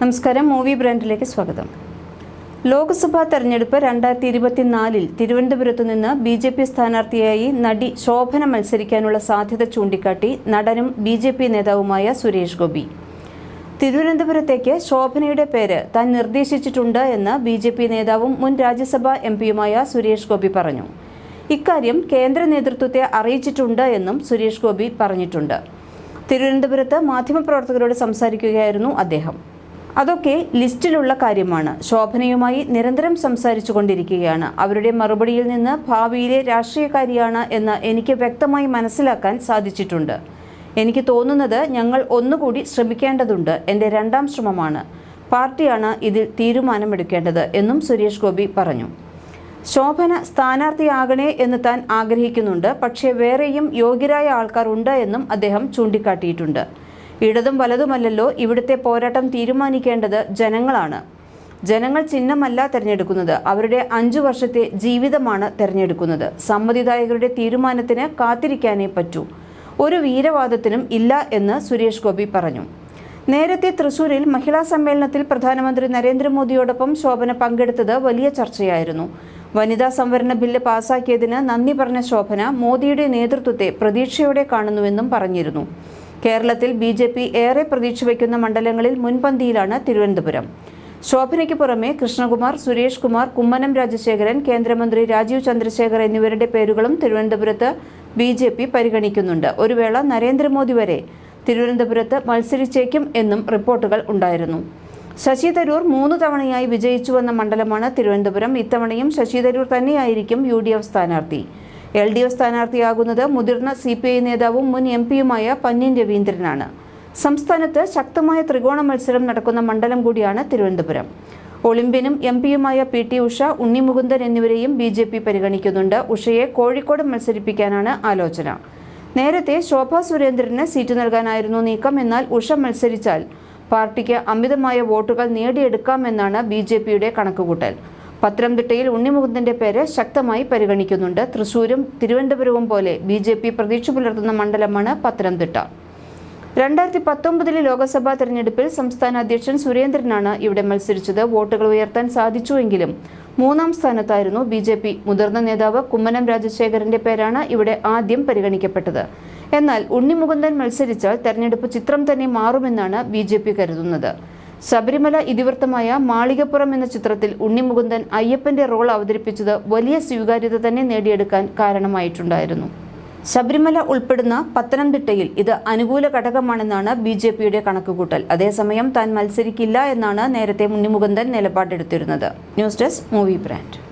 നമസ്കാരം മൂവി ബ്രാൻഡിലേക്ക് സ്വാഗതം. ലോക്സഭാ തെരഞ്ഞെടുപ്പ് രണ്ടായിരത്തി ഇരുപത്തിനാലിൽ തിരുവനന്തപുരത്തു നിന്ന് ബി ജെ പി സ്ഥാനാർത്ഥിയായി നടി ശോഭന മത്സരിക്കാനുള്ള സാധ്യത ചൂണ്ടിക്കാട്ടി നടനും ബി ജെ പി നേതാവുമായ സുരേഷ് ഗോപി. തിരുവനന്തപുരത്തേക്ക് ശോഭനയുടെ പേര് താൻ നിർദ്ദേശിച്ചിട്ടുണ്ട് എന്ന് ബി ജെ പി നേതാവും മുൻ രാജ്യസഭാ എം പിയുമായ സുരേഷ് ഗോപി പറഞ്ഞു. ഇക്കാര്യം കേന്ദ്ര നേതൃത്വത്തെ അറിയിച്ചിട്ടുണ്ട് എന്നും സുരേഷ് ഗോപി പറഞ്ഞിട്ടുണ്ട്. തിരുവനന്തപുരത്ത് മാധ്യമപ്രവർത്തകരോട് സംസാരിക്കുകയായിരുന്നു അദ്ദേഹം. അതൊക്കെ ലിസ്റ്റിലുള്ള കാര്യമാണ്. ശോഭനയുമായി നിരന്തരം സംസാരിച്ചു കൊണ്ടിരിക്കുകയാണ് അവരുടെ മറുപടിയിൽ നിന്ന് ഭാവിയിലെ രാഷ്ട്രീയക്കാരിയാണ് എന്ന് എനിക്ക് വ്യക്തമായി മനസ്സിലാക്കാൻ സാധിച്ചിട്ടുണ്ട്. എനിക്ക് തോന്നുന്നത് ഞങ്ങൾ ഒന്നുകൂടി ശ്രമിക്കേണ്ടതുണ്ട്. എന്റെ രണ്ടാം ശ്രമമാണ്. പാർട്ടിയാണ് ഇതിൽ തീരുമാനമെടുക്കേണ്ടത് എന്നും സുരേഷ് ഗോപി പറഞ്ഞു. ശോഭന സ്ഥാനാർത്ഥിയാകണേ എന്ന് താൻ ആഗ്രഹിക്കുന്നുണ്ട്. പക്ഷേ വേറെയും യോഗ്യരായ ആൾക്കാർ ഉണ്ട് എന്നും അദ്ദേഹം ചൂണ്ടിക്കാട്ടിയിട്ടുണ്ട്. ഇടതും വലതുമല്ലല്ലോ ഇവിടുത്തെ പോരാട്ടം തീരുമാനിക്കേണ്ടത് ജനങ്ങളാണ്. ജനങ്ങൾ ചിഹ്നമല്ല തിരഞ്ഞെടുക്കുന്നത്. അവരുടെ അഞ്ചു വർഷത്തെ ജീവിതമാണ് തിരഞ്ഞെടുക്കുന്നത്. സമ്മതിദായകരുടെ തീരുമാനത്തിന് കാത്തിരിക്കാനേ പറ്റൂ. ഒരു വീരവാദത്തിനും ഇല്ല എന്ന് സുരേഷ് ഗോപി പറഞ്ഞു. നേരത്തെ തൃശൂരിൽ മഹിളാ സമ്മേളനത്തിൽ പ്രധാനമന്ത്രി നരേന്ദ്രമോദിയോടൊപ്പം ശോഭന പങ്കെടുത്തത് വലിയ ചർച്ചയായിരുന്നു. വനിതാ സംവരണ ബില്ല് പാസാക്കിയതിന് നന്ദി പറഞ്ഞ ശോഭന മോദിയുടെ നേതൃത്വത്തെ പ്രതീക്ഷയോടെ കാണുന്നുവെന്നും പറഞ്ഞിരുന്നു. കേരളത്തിൽ ബി ജെ പി ഏറെ പ്രതീക്ഷ വയ്ക്കുന്ന മണ്ഡലങ്ങളിൽ മുൻപന്തിയിലാണ് തിരുവനന്തപുരം. ശോഭനയ്ക്ക് പുറമെ കൃഷ്ണകുമാർ സുരേഷ് കുമാർ കുമ്മനം രാജശേഖരൻ കേന്ദ്രമന്ത്രി രാജീവ് ചന്ദ്രശേഖർ എന്നിവരുടെ പേരുകളും തിരുവനന്തപുരത്ത് ബി ജെ പി പരിഗണിക്കുന്നുണ്ട്. ഒരു വേള നരേന്ദ്രമോദി വരെ തിരുവനന്തപുരത്ത് മത്സരിച്ചേക്കും എന്നും റിപ്പോർട്ടുകൾ ഉണ്ടായിരുന്നു. ശശി തരൂർ മൂന്ന് തവണയായി വിജയിച്ചുവന്ന മണ്ഡലമാണ് തിരുവനന്തപുരം. ഇത്തവണയും ശശി തരൂർ തന്നെയായിരിക്കും യു ഡി എഫ് സ്ഥാനാർത്ഥി. എൽ ഡി എഫ് സ്ഥാനാർത്ഥിയാകുന്നത് മുതിർന്ന സി പി ഐ നേതാവും മുൻ എം പിയുമായ പന്ന്യൻ രവീന്ദ്രനാണ്. സംസ്ഥാനത്ത് ശക്തമായ ത്രികോണ മത്സരം നടക്കുന്ന മണ്ഡലം കൂടിയാണ് തിരുവനന്തപുരം. ഒളിമ്പ്യനും എം പിയുമായ പി ടി ഉഷ ഉണ്ണിമുകുന്ദൻ എന്നിവരെയും ബി ജെ പി പരിഗണിക്കുന്നുണ്ട്. ഉഷയെ കോഴിക്കോട് മത്സരിപ്പിക്കാനാണ് ആലോചന. നേരത്തെ ശോഭാ സുരേന്ദ്രന് സീറ്റ് നൽകാനായിരുന്നു നീക്കം. എന്നാൽ ഉഷ മത്സരിച്ചാൽ പാർട്ടിക്ക് അമിതമായ വോട്ടുകൾ നേടിയെടുക്കാമെന്നാണ് ബി ജെ പിയുടെ കണക്കുകൂട്ടൽ. പത്തനംതിട്ടയിൽ ഉണ്ണിമുകുന്ദന്റെ പേര് ശക്തമായി പരിഗണിക്കുന്നുണ്ട്. തൃശൂരും തിരുവനന്തപുരവും പോലെ ബി ജെ പി പ്രതീക്ഷ പുലർത്തുന്ന മണ്ഡലമാണ് പത്തനംതിട്ട. രണ്ടായിരത്തി പത്തൊമ്പതിലെ ലോക്സഭാ തെരഞ്ഞെടുപ്പിൽ സംസ്ഥാന അധ്യക്ഷൻ സുരേന്ദ്രനാണ് ഇവിടെ മത്സരിച്ചത്. വോട്ടുകൾ ഉയർത്താൻ സാധിച്ചുവെങ്കിലും മൂന്നാം സ്ഥാനത്തായിരുന്നു ബി ജെ പി. മുതിർന്ന നേതാവ് കുമ്മനം രാജശേഖരന്റെ പേരാണ് ഇവിടെ ആദ്യം പരിഗണിക്കപ്പെട്ടത്. എന്നാൽ ഉണ്ണിമുകുന്ദൻ മത്സരിച്ചാൽ തെരഞ്ഞെടുപ്പ് ചിത്രം തന്നെ മാറുമെന്നാണ് ബി കരുതുന്നത്. ശബരിമല ഇതിവൃത്തമായ മാളികപ്പുറം എന്ന ചിത്രത്തിൽ ഉണ്ണിമുകുന്ദൻ അയ്യപ്പന്റെ റോൾ അവതരിപ്പിച്ചത് വലിയ സ്വീകാര്യത തന്നെ നേടിയെടുക്കാൻ കാരണമായിട്ടുണ്ടായിരുന്നു. ശബരിമല ഉൾപ്പെടുന്ന പത്തനംതിട്ടയിൽ ഇത് അനുകൂല ഘടകമാണെന്നാണ് ബി ജെ പിയുടെ കണക്കുകൂട്ടൽ. അതേസമയം താൻ മത്സരിക്കില്ല എന്നാണ് നേരത്തെ ഉണ്ണിമുകുന്ദൻ നിലപാടെടുത്തിരുന്നത്. News desk movie brand.